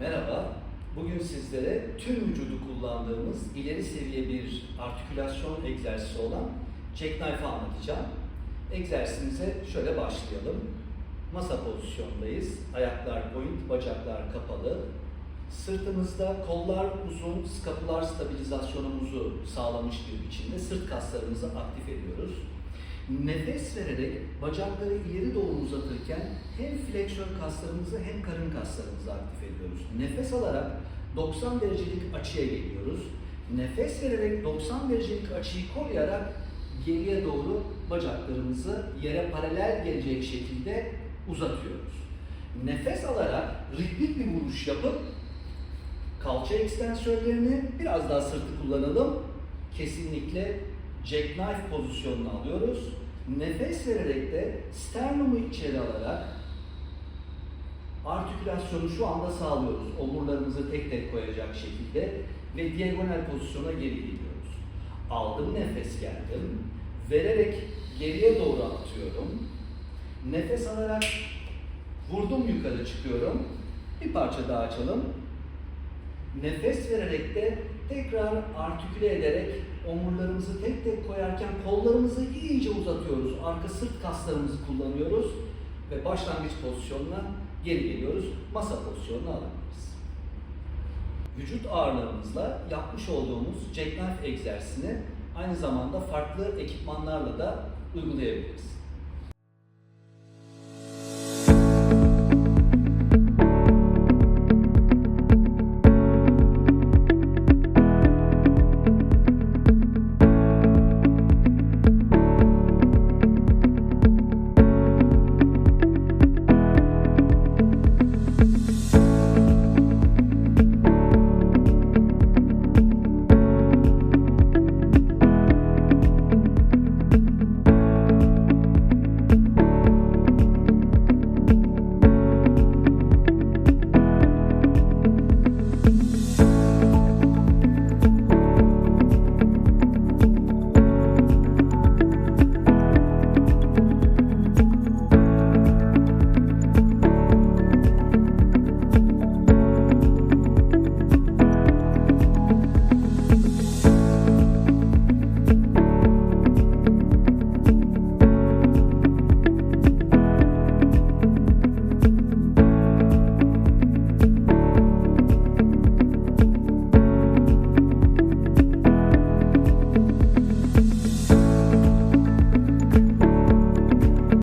Merhaba. Bugün sizlere tüm vücudu kullandığımız ileri seviye bir artikülasyon egzersizi olan jackknife anlatacağım. Egzersizimize şöyle başlayalım. Masa pozisyondayız. Ayaklar point, bacaklar kapalı. Sırtımızda kollar uzun, skapular stabilizasyonumuzu sağlamış bir biçimde sırt kaslarımızı aktif ediyoruz. Nefes vererek bacakları ileri doğru uzatırken hem fleksör kaslarımızı hem karın kaslarımızı aktif ediyoruz. Nefes alarak 90 derecelik açıya geliyoruz. Nefes vererek 90 derecelik açıyı koruyarak geriye doğru bacaklarımızı yere paralel gelecek şekilde uzatıyoruz. Nefes alarak ritmik bir vuruş yapıp kalça ekstensörlerini biraz daha sırtı kullanalım. Kesinlikle jackknife pozisyonunu alıyoruz. Nefes vererek de sternumu içeri alarak artikülasyonu şu anda sağlıyoruz. Omurlarımızı tek tek koyacak şekilde ve diagonal pozisyona geri geliyoruz. Aldım nefes geldim. Vererek geriye doğru atıyorum. Nefes alarak vurdum yukarı çıkıyorum. Bir parça daha açalım. Nefes vererek de tekrar artiküle ederek omurlarımızı tek tek koyarken kollarımızı iyice uzatıyoruz. Arka sırt kaslarımızı kullanıyoruz ve başlangıç pozisyonuna geri geliyoruz. Masa pozisyonuna alabiliriz. Vücut ağırlığımızla yapmış olduğumuz jackknife egzersizini aynı zamanda farklı ekipmanlarla da uygulayabiliriz.